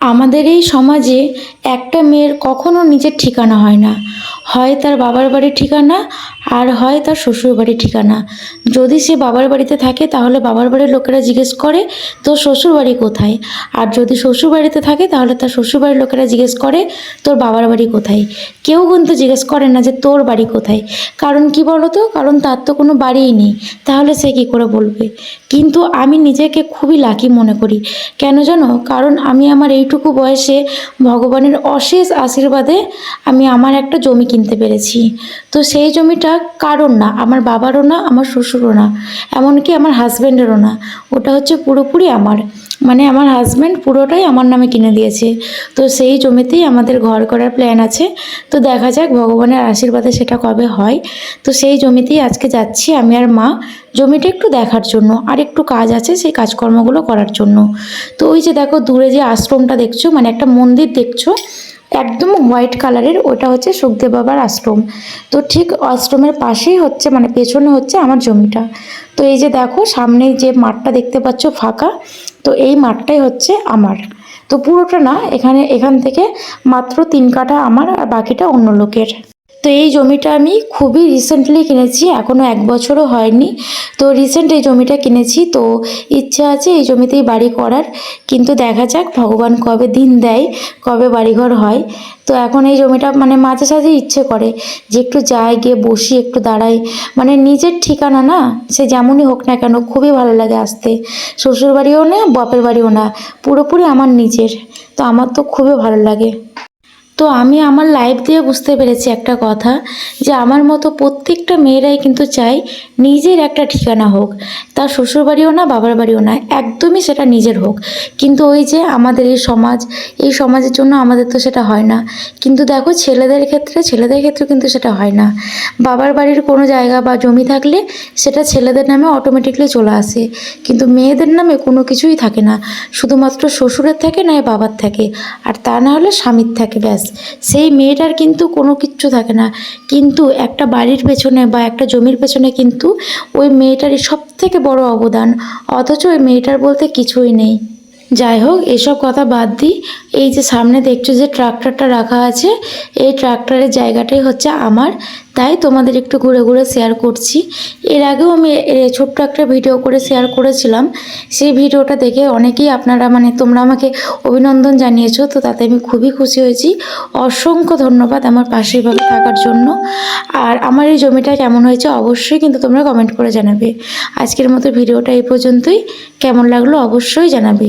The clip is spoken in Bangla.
আমাদের এই সমাজে একটা মেয়ের কখনো নিজের ঠিকানা হয় না। হয় তার বাবার বাড়ির ঠিকানা আর হয় তার শ্বশুর বাড়ির ঠিকানা। যদি সে বাবার বাড়িতে থাকে, তাহলে বাবার বাড়ির লোকেরা জিজ্ঞেস করে, তোর শ্বশুর বাড়ি কোথায়? আর যদি শ্বশুর বাড়িতে থাকে, তাহলে তার শ্বশুর বাড়ির লোকেরা জিজ্ঞেস করে, তোর বাবার বাড়ি কোথায়? কেউ কিন্তু জিজ্ঞেস করে না যে, তোর বাড়ি কোথায়? কারণ কি বলো তো কারণ তার তো কোনো বাড়িই নেই। তাহলে সে কী করে বলবে? কিন্তু আমি নিজেকে খুবই লাকি মনে করি। কেন জানো? কারণ আমি আমার এইটুকু বয়সে ভগবানের অশেষ আশীর্বাদে আমি আমার একটা জমি কিনতে পেরেছি। তো সেই জমিটা কারোর না, আমার বাবারও না, আমার শ্বশুরও না, এমনকি আমার হাজব্যান্ডেরও না। ওটা হচ্ছে পুরোপুরি আমার। মানে আমার হাজব্যান্ড পুরোটাই আমার নামে কিনে দিয়েছে। তো সেই জমিতেই আমাদের ঘর করার প্ল্যান আছে। তো দেখা যাক ভগবানের আশীর্বাদে সেটা কবে হয়। তো সেই জমিতেই আজকে যাচ্ছি আমি আর মা জমিটা একটু দেখার জন্য, আর একটু কাজ আছে সেই কাজকর্মগুলো করার জন্য। তো ওই যে দেখো দূরে যে আশ্রমটা দেখছ মানে একটা মন্দির দেখছ, একদম হোয়াইট কালারের ওটা হচ্ছে সুখদেব বাবার আশ্রম। তো ঠিক আশ্রমের পাশেই হচ্ছে মানে পেছনে হচ্ছে আমার জমিটা। তো এই যে দেখো, সামনে যে মাঠটা দেখতে পাচ্ছ ফাঁকা, তো এই মাঠটাই হচ্ছে আমার। তো পুরোটা না, এখানে, এখান থেকে মাত্র তিন কাঠা আমার, আর বাকিটা অন্য লোকের। তো এই জমিটা আমি খুবই রিসেন্টলি কিনেছি এখনও এক বছরও হয়নি। তো রিসেন্ট এই জমিটা কিনেছি, তো ইচ্ছা আছে এই জমিতেই বাড়ি করার। কিন্তু দেখা যাক, ভগবান কবে দিন দেয়, কবে বাড়িঘর হয়। তো এখন এই জমিটা মানে মাঝে সাঝে ইচ্ছে করে যে একটু যাই, গিয়ে বসি, একটু দাঁড়াই। মানে নিজের ঠিকানা না, সে যেমনই হোক না কেন, খুবই ভালো লাগে আসতে। শ্বশুর বাড়িও না, বাপের বাড়িও না, পুরোপুরি আমার নিজের। তো আমার তো খুবই ভালো লাগে। তো আমি আমার লাইফ দিয়ে বুঝতে পেরেছি একটা কথা, যে আমার মতো প্রত্যেকটা মেয়েরাই কিন্তু চায় নিজের একটা ঠিকানা হোক। তার শ্বশুরবাড়িও না, বাবার বাড়িও না, একদমই সেটা নিজের হোক। কিন্তু ওই যে আমাদের এই সমাজ, এই সমাজের জন্য আমাদের তো সেটা হয় না। কিন্তু দেখো ছেলেদের ক্ষেত্রে ছেলেদের ক্ষেত্রে কিন্তু সেটা হয় না। বাবার বাড়ির কোনো জায়গা বা জমি থাকলে সেটা ছেলেদের নামে অটোমেটিকলি চলে আসে। কিন্তু মেয়েদের নামে কোনো কিছুই থাকে না। শুধুমাত্র শ্বশুরের থাকে নয় বাবার থাকে। আর তা না হলে স্বামীর থাকে, ব্যাস। সেই মেয়েটার কিন্তু কোনো কিচ্ছু থাকে না। কিন্তু একটা বাড়ির পেছনে বা একটা জমির পেছনে কিন্তু ওই মেয়েটারই সব থেকে বড় অবদান। অথচ ওই মেয়েটার বলতে কিছুই নেই। যাই হোক, এসব কথা বাদ দিই। এই যে সামনে দেখছ যে ট্রাক্টরটা রাখা আছে, এই ট্রাক্টরের জায়গাটাই হচ্ছে আমার। তাই তোমাদের একটু ঘুরে ঘুরে শেয়ার করছি। এর আগেও আমি ছোট্ট একটা ভিডিও করে শেয়ার করেছিলাম। সেই ভিডিওটা দেখে অনেকেই আপনারা মানে তোমরা আমাকে অভিনন্দন জানিয়েছো, তো তাতে আমি খুবই খুশি হয়েছি। অসংখ্য ধন্যবাদ আমার পাশে এভাবে থাকার জন্য। আর আমার এই জমিটা কেমন হয়েছে অবশ্যই কিন্তু তোমরা কমেন্ট করে জানাবে। আজকের মতো ভিডিওটা এই পর্যন্তই। কেমন লাগল অবশ্যই জানাবে।